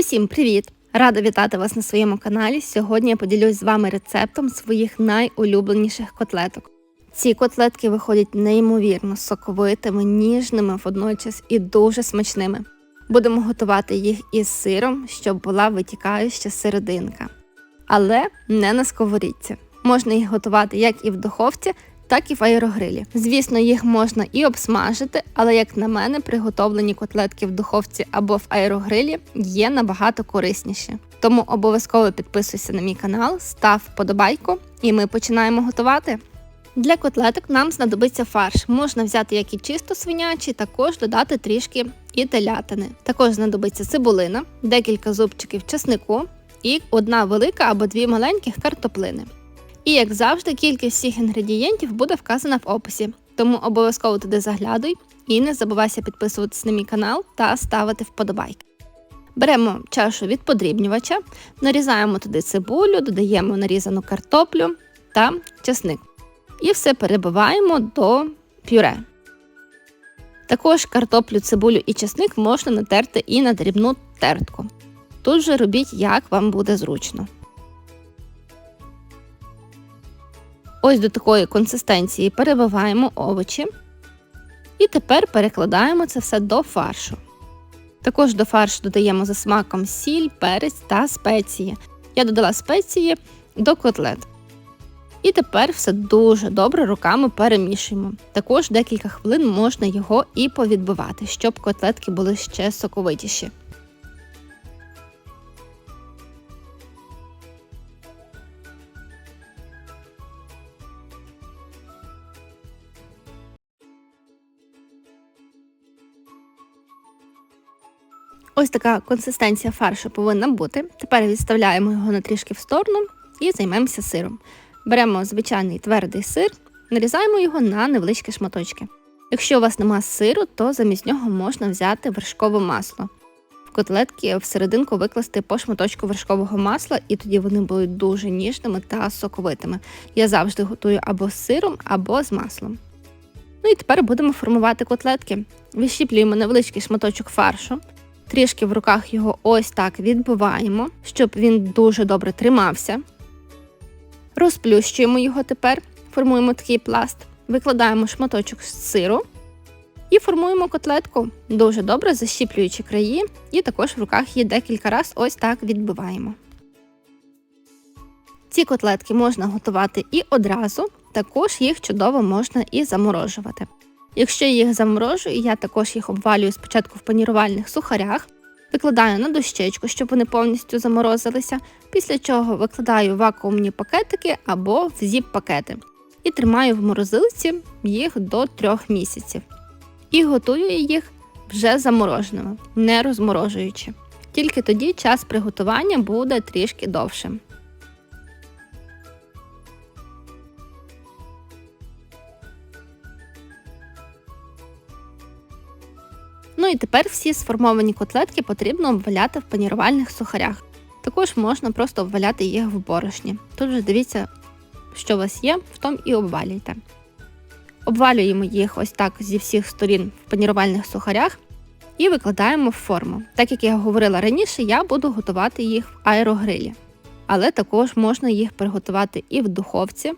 Усім привіт! Рада вітати вас на своєму каналі. Сьогодні я поділюсь з вами рецептом своїх найулюбленіших котлеток. Ці котлетки виходять неймовірно соковитими, ніжними водночас і дуже смачними. Будемо готувати їх із сиром, щоб була витікаюча серединка. Але не на сковорідці. Можна їх готувати як і в духовці, так і в аерогрилі. Звісно, їх можна і обсмажити, але, як на мене, приготовлені котлетки в духовці або в аерогрилі є набагато корисніші. Тому обов'язково підписуйся на мій канал, став вподобайку, і ми починаємо готувати. Для котлеток нам знадобиться фарш. Можна взяти як і чисто свинячий, також додати трішки і телятини. Також знадобиться цибулина, декілька зубчиків чеснику і одна велика або дві маленьких картоплини. І, як завжди, кількість всіх інгредієнтів буде вказана в описі, тому обов'язково туди заглядуй і не забувайся підписуватися на мій канал та ставити вподобайки. Беремо чашу від подрібнювача, нарізаємо туди цибулю, додаємо нарізану картоплю та чесник. І все перебиваємо до пюре. Також картоплю, цибулю і чесник можна натерти і на дрібну тертку. Тут же робіть, як вам буде зручно. Ось до такої консистенції перебиваємо овочі. І тепер перекладаємо це все до фаршу. Також до фаршу додаємо за смаком сіль, перець та спеції. Я додала спеції до котлет. І тепер все дуже добре руками перемішуємо. Також декілька хвилин можна його і повідбивати, щоб котлетки були ще соковитіші. Ось така консистенція фаршу повинна бути. Тепер відставляємо його на трішки в сторону і займемося сиром. Беремо звичайний твердий сир, нарізаємо його на невеличкі шматочки. Якщо у вас нема сиру, то замість нього можна взяти вершкове масло. В котлетки всерединку викласти по шматочку вершкового масла, і тоді вони будуть дуже ніжними та соковитими. Я завжди готую або з сиром, або з маслом. Ну і тепер будемо формувати котлетки. Вищіплюємо невеличкий шматочок фаршу, Трішки в руках його ось так відбиваємо, щоб він дуже добре тримався. Розплющуємо його тепер, формуємо такий пласт, викладаємо шматочок з сиру і формуємо котлетку, дуже добре защіплюючи краї, і також в руках її декілька разів ось так відбиваємо. Ці котлетки можна готувати і одразу, також їх чудово можна і заморожувати. Якщо я їх заморожую, я також їх обвалюю спочатку в панірувальних сухарях, викладаю на дощечку, щоб вони повністю заморозилися, після чого викладаю вакуумні пакетики або в зіп-пакети і тримаю в морозилці їх до 3 місяців. І готую їх вже замороженими, не розморожуючи. Тільки тоді час приготування буде трішки довшим. І тепер всі сформовані котлетки потрібно обваляти в панірувальних сухарях. Також можна просто обваляти їх в борошні. Тут вже дивіться, що у вас є, в тому і обвалюйте. Обвалюємо їх ось так зі всіх сторін в панірувальних сухарях і викладаємо в форму. Так як я говорила раніше, я буду готувати їх в аерогрилі. Але також можна їх приготувати і в духовці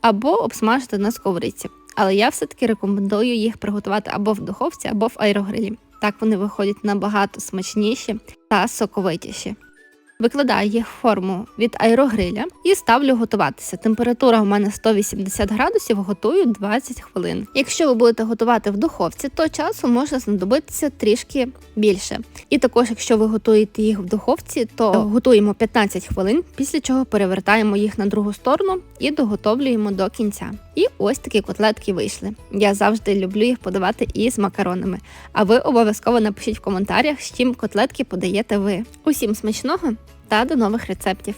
або обсмажити на сковорідці. Але я все-таки рекомендую їх приготувати або в духовці, або в аерогрилі. Так вони виходять набагато смачніші та соковитіші. Викладаю їх в форму від аерогриля і ставлю готуватися. Температура у мене 180 градусів, готую 20 хвилин. Якщо ви будете готувати в духовці, то часу може знадобитися трішки більше. І також, якщо ви готуєте їх в духовці, то готуємо 15 хвилин, після чого перевертаємо їх на другу сторону і доготовлюємо до кінця. І ось такі котлетки вийшли. Я завжди люблю їх подавати із макаронами. А ви обов'язково напишіть в коментарях, з чим котлетки подаєте ви. Усім смачного! Та до нових рецептів.